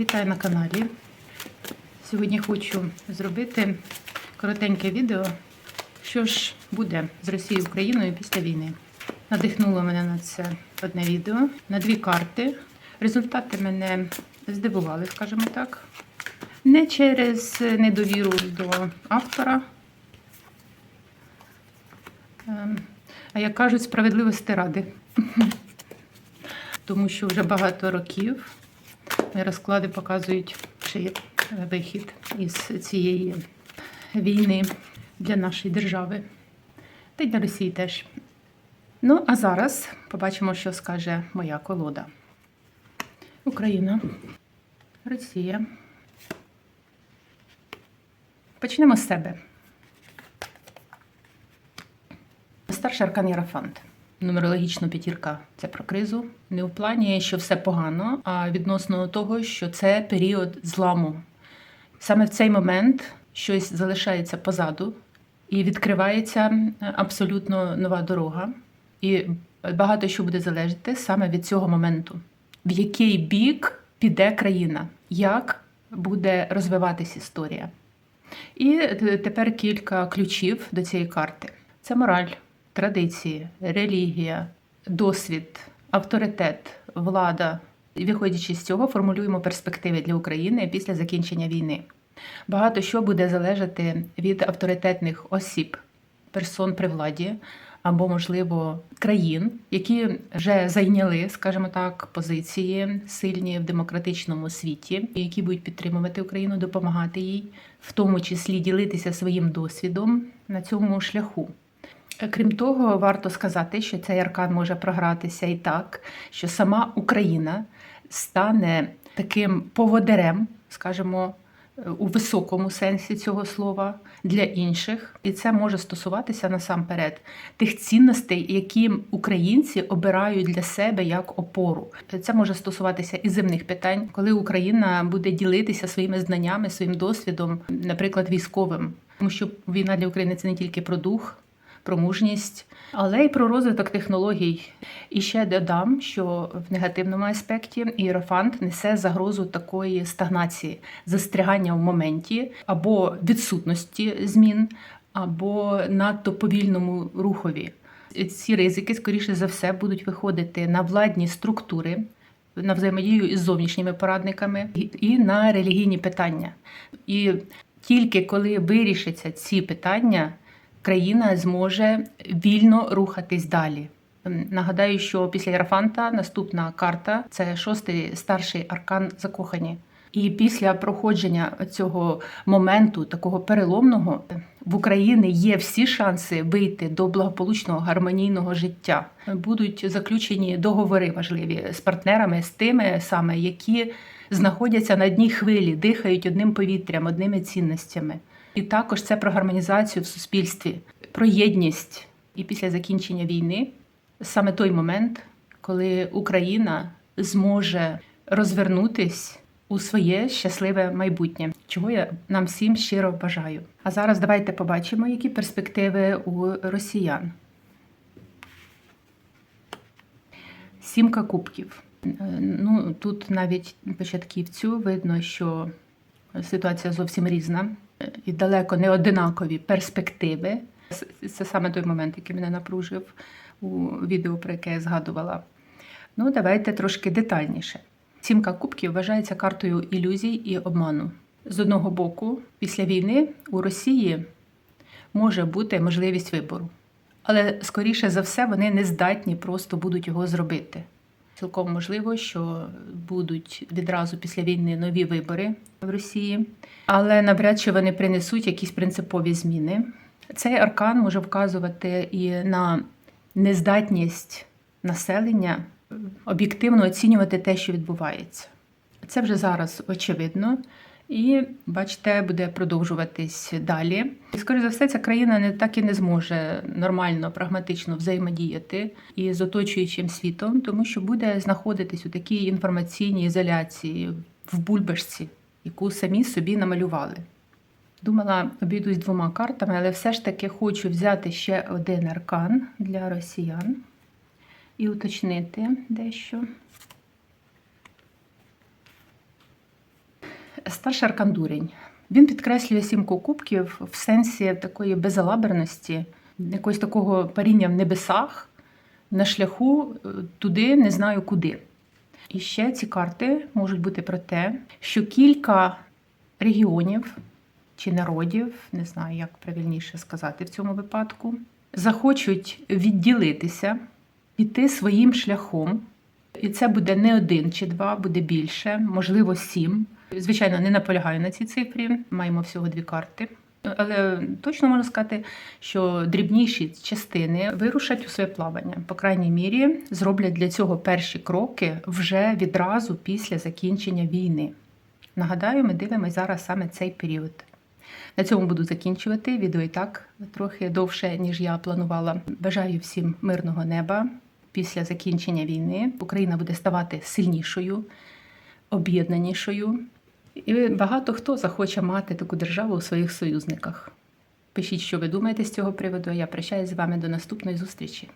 Вітаю на каналі. Сьогодні хочу зробити коротеньке відео, що ж буде з Росією Україною після війни. Надихнуло мене на це одне відео на дві карти. Результати мене здивували, скажімо так. Не через недовіру до автора, ем, а як кажуть, справедливості ради. Тому що вже багато років розклади показують, що є вихід із цієї війни для нашої держави та й для Росії теж. Ну, а зараз побачимо, що скаже моя колода. Україна, Росія. Почнемо з себе. Старший аркан Єрафант. Нумерологічно п'ятірка це про кризу. Не в плані, що все погано, а відносно того, що це період зламу. Саме в цей момент щось залишається позаду і відкривається абсолютно нова дорога. І багато що буде залежати саме від цього моменту, в який бік піде країна, як буде розвиватись історія. І тепер кілька ключів до цієї карти: це мораль, традиції, релігія, досвід, авторитет, влада. І виходячи з цього, формулюємо перспективи для України після закінчення війни. Багато що буде залежати від авторитетних осіб, персон при владі або, можливо, країн, які вже зайняли, скажімо так, позиції сильні в демократичному світі, які будуть підтримувати Україну, допомагати їй, в тому числі ділитися своїм досвідом на цьому шляху. Крім того, варто сказати, що цей аркан може програтися і так, що сама Україна стане таким поводирем, скажімо, у високому сенсі цього слова для інших, і це може стосуватися насамперед тих цінностей, які українці обирають для себе як опору. Це може стосуватися і земних питань, коли Україна буде ділитися своїми знаннями, своїм досвідом, наприклад, військовим, тому що війна для України це не тільки про дух про мужність, але й про розвиток технологій. І ще додам, що в негативному аспекті іерофант несе загрозу такої стагнації, застрягання в моменті або відсутності змін, або надто повільному рухові. Ці ризики, скоріше за все, будуть виходити на владні структури. На взаємодію із зовнішніми порадниками і на релігійні питання. І тільки коли вирішаться ці питання, країна зможе вільно рухатись далі. Нагадаю, що після Єрафанта наступна карта це шостий старший аркан закохані. І після проходження цього моменту, такого переломного, в Україні є всі шанси вийти до благополучного гармонійного життя. Будуть заключені договори важливі з партнерами, з тими саме, які знаходяться на дні хвилі, дихають одним повітрям, одними цінностями. І також це про гармонізацію в суспільстві, про єдність. І після закінчення війни саме той момент, коли Україна зможе розвернутись у своє щасливе майбутнє, чого я нам всім щиро бажаю. А зараз давайте побачимо, які перспективи у росіян. Сімка кубків. Ну тут навіть початківцю видно, що ситуація зовсім різна і далеко не одинакові перспективи. Це саме той момент, який мене напружив у відео, про яке я згадувала. Ну, давайте трошки детальніше. Сімка кубків вважається картою ілюзій і обману. З одного боку, після війни у Росії може бути можливість вибору. Але, скоріше за все, вони не здатні просто будуть його зробити. Цілком можливо, що будуть відразу після війни нові вибори в Росії, але навряд чи вони принесуть якісь принципові зміни. Цей аркан може вказувати і на нездатність населення об'єктивно оцінювати те, що відбувається. Це вже зараз очевидно. І, бачите, буде продовжуватись далі. І, скоріше за все, ця країна не так і не зможе нормально, прагматично взаємодіяти із оточуючим світом, тому що буде знаходитись у такій інформаційній ізоляції в бульбашці, яку самі собі намалювали. Думала, обійдусь двома картами, але все ж таки хочу взяти ще один аркан для росіян і уточнити дещо. Старший аркан дурень. Він підкреслює сімку кубків в сенсі такої безалаберності, якогось такого паріння в небесах на шляху е, туди, не знаю куди. І ще ці карти можуть бути про те, що кілька регіонів чи народів, не знаю, як правильніше сказати в цьому випадку, захочуть відділитися, піти своїм шляхом. І це буде не один чи два, буде більше, можливо, сім. Звичайно, не наполягаю на цій цифрі. Маємо всього дві карти. Але точно можна сказати, що дрібніші частини вирушать у своє плавання. По крайній мірі, зроблять для цього перші кроки вже відразу після закінчення війни. Нагадаю, ми дивимося зараз саме цей період. На цьому буду закінчувати. Відео і так трохи довше, ніж я планувала. Бажаю всім мирного неба. Після закінчення війни Україна буде ставати сильнішою, об'єднанішою. І багато хто захоче мати таку державу у своїх союзниках. Пишіть, що ви думаєте з цього приводу. Я прощаюсь з вами до наступної зустрічі.